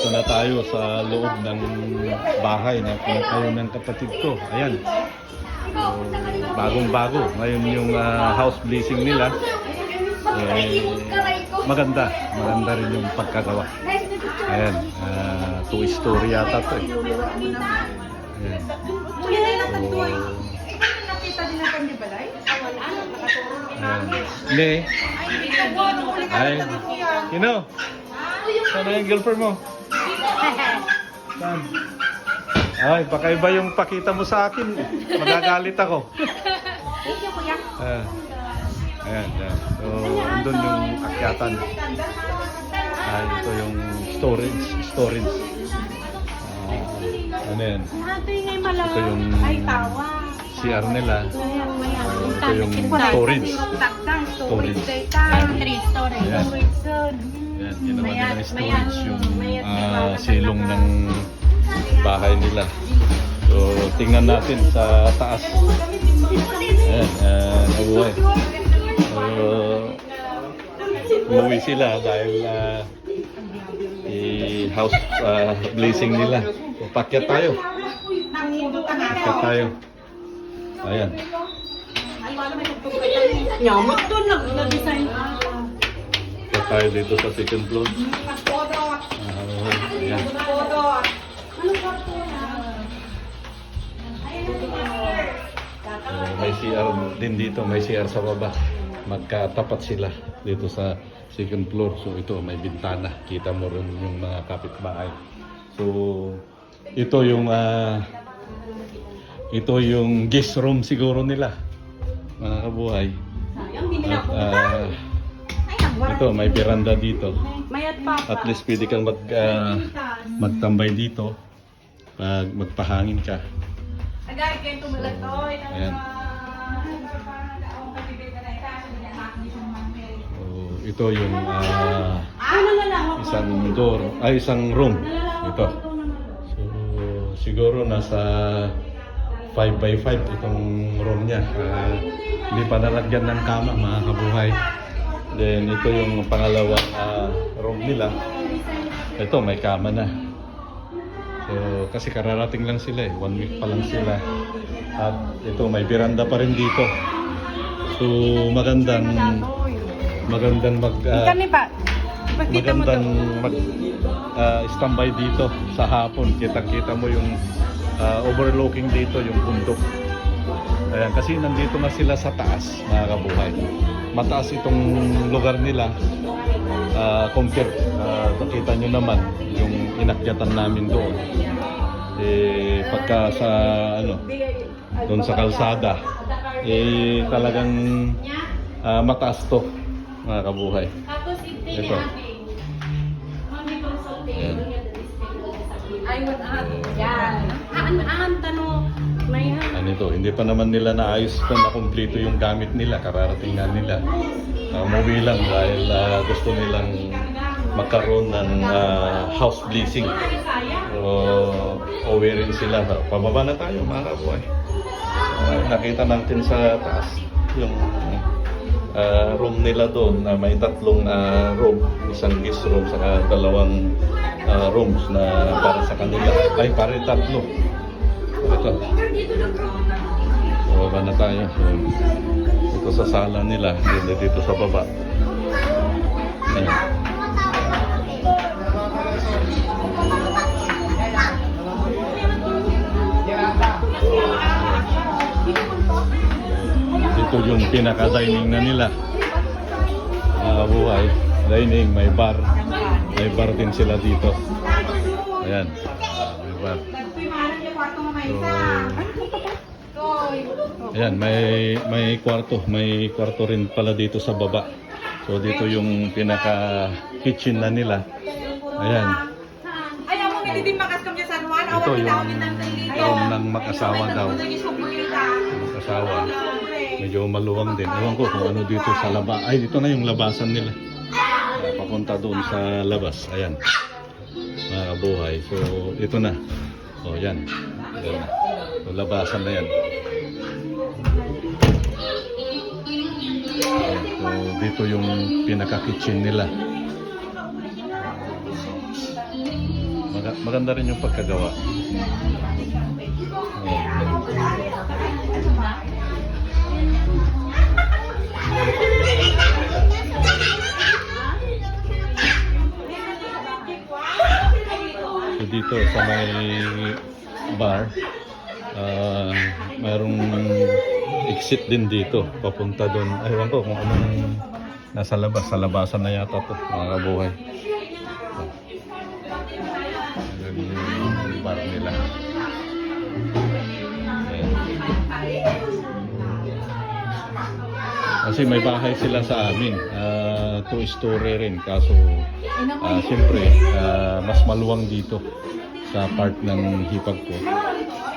Dito na tayo sa loob ng bahay na pinatayo ng kapatid ko. Ayan. Bagong-bago. Ngayon yung ah, house blessing nila. Eh, maganda. Maganda rin yung pagkagawa. Ayan. ah, two-story yata to eh. Ayan. Ayan. Ne. Ay. Sino? Saan na yung girlfriend mo? Ay, baka iba yung pakita mo sa akin. Magagalit ako. Ah. Ayan, ayan. So, andun yung akyatan. Ay, ito yung storage. Storage. Ah, ano yan? Ito yung CR nila. Ah, ito yung storage. Storage. Pantry storage. Ayan. Yan, ginawa nila ng storage yung ah, silong ng bahay nila. So, tingnan natin sa taas. Ayan, uh, nabuhay. Sila dahil ah, i-house ah, blessing nila. So, pakyat tayo. Pakyat tayo. Ayan. Nyamot to lang na-design. Pakyat tayo dito sa second floor. Ah, ayan. So, may CR din dito, may CR sa baba. Magkatapat sila dito sa second floor. So ito, may bintana. Kita mo rin yung mga kapitbahay. So ito yung ah, ito yung guest room siguro nila. Mga kabuhay. At, ah, ito, may veranda dito. Mayat pa. At least pwede kang mag, ah, magtambay dito pag magpahangin ka. Agay, kayo tumulat to. Ayan. So, ito yung lang? isang door, ay isang room. Ito. So, siguro nasa 5 by 5 itong room niya. Ah, hindi pa nalagyan ng kama mga kabuhay. Then ito yung pangalawang ah, room nila. Ito may kama na. So, kasi kararating lang sila eh. One week pa lang sila. At ito, may veranda pa rin dito. So, magandang magandang mag ah, Kami pa. Magandang mag ah, standby dito sa hapon. Kitang-kita mo yung ah, overlooking dito, yung bundok. Ayan, kasi nandito na sila sa taas, mga kabuhay. Mataas itong lugar nila. Ah, compared, ah, nakita nyo naman yung inakyatan namin doon. Eh, pagka sa ano, doon sa kalsada, eh talagang ah, mataas to, mga kabuhay. Ito. Ayan. Ah, yan. Aan, aan. May ano ito, hindi pa naman nila naayos ito na kumpleto yung gamit nila, kararating nga nila. Uh, umuwi lang dahil ah, gusto nilang magkaroon ng ah, house blessing. So, uwi rin sila. Pababa na tayo mga kabuhay. Ah, nakita natin sa taas yung ah, room nila doon na may tatlong ah, room, isang guest room saka dalawang ah, rooms na para sa kanila. Ay, pare tatlo. Ito. So, baba na tayo. Ito sa sala nila, dito, dito sa baba. Ayan. Ito yung pinaka-dining na nila. Mga buhay. Dining, may bar. May bar din sila dito. Ayan. May bar. So, ayan, may may kwarto, may kwarto rin pala dito sa baba. So dito yung pinaka kitchen na nila. Ayan. Ito yung room ng mag-asawa daw. Mag-asawa. Medyo maluwang din. Ewan ko kung ano dito sa laba. Ay, dito na yung labasan nila. Papunta doon sa labas. Ayan. Mga kabuhay. So, ito na. O, yan. Ayan. So, labasan na yan. So, dito yung pinaka-kitchen nila. Maga- maganda rin yung pagkagawa. Dito sa may bar, ah mayroong exit din dito, papunta doon. Aywan ko kung anong nasa labas. Sa labasan na yata to, mga kabuhay. Bar nila. Kasi may bahay sila sa amin. ah two-story rin. Kaso, ah siyempre, ah, mas maluwang dito sa part ng hipag ko.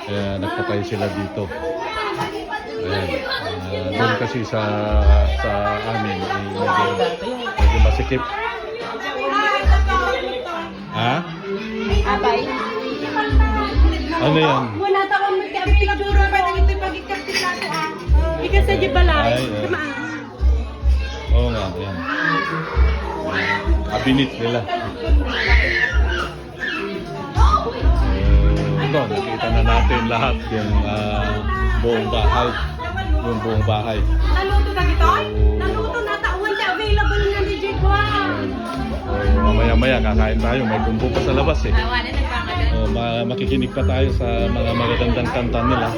Kaya nagpatay sila dito. Ayan. Ah, doon kasi sa sa amin, eh, medyo, medyo masikip. Ha? Abay. Ano yan? Wala ta akong magka-picture Pwede ako. ito pagkikapit nato ah. Ika sa jibalay. Oo nga, yan. Kabinit nila. Ito, nakita na natin lahat yung ah, buong bahay. Yung buong bahay. Naluto na dito? Naluto na ta. Wala available na ni Jigwan. So, mamaya-maya kakain tayo. May bumbu pa sa labas eh. Wala nagpangalan. Uh, ma- makikinig pa tayo sa mga magagandang kanta nila.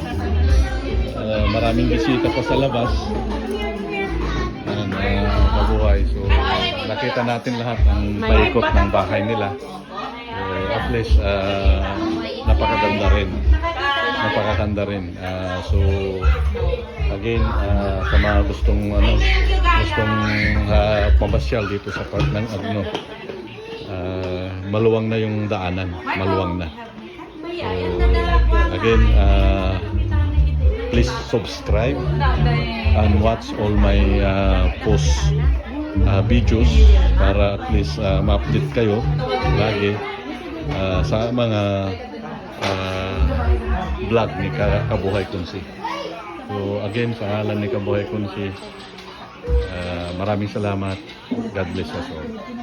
Uh, maraming bisita pa sa labas. Ayan, uh, kabuhay. So, nakita natin lahat ang paikot ng bahay nila. Uh, at least, uh, napakaganda rin. Napakaganda rin. Uh, so, again, uh, sa mga gustong, ano, gustong uh, pamasyal dito sa part ng, ano, uh, maluwang na yung daanan. Maluwang na. So, again, uh, please subscribe and watch all my uh, post uh, videos para at least uh, ma-update kayo lagi uh, sa mga uh, vlog ni Ka- Kabuhay Kunsi. So again, sa ngalan ni Kabuhay Kunsi, uh, maraming salamat. God bless us all.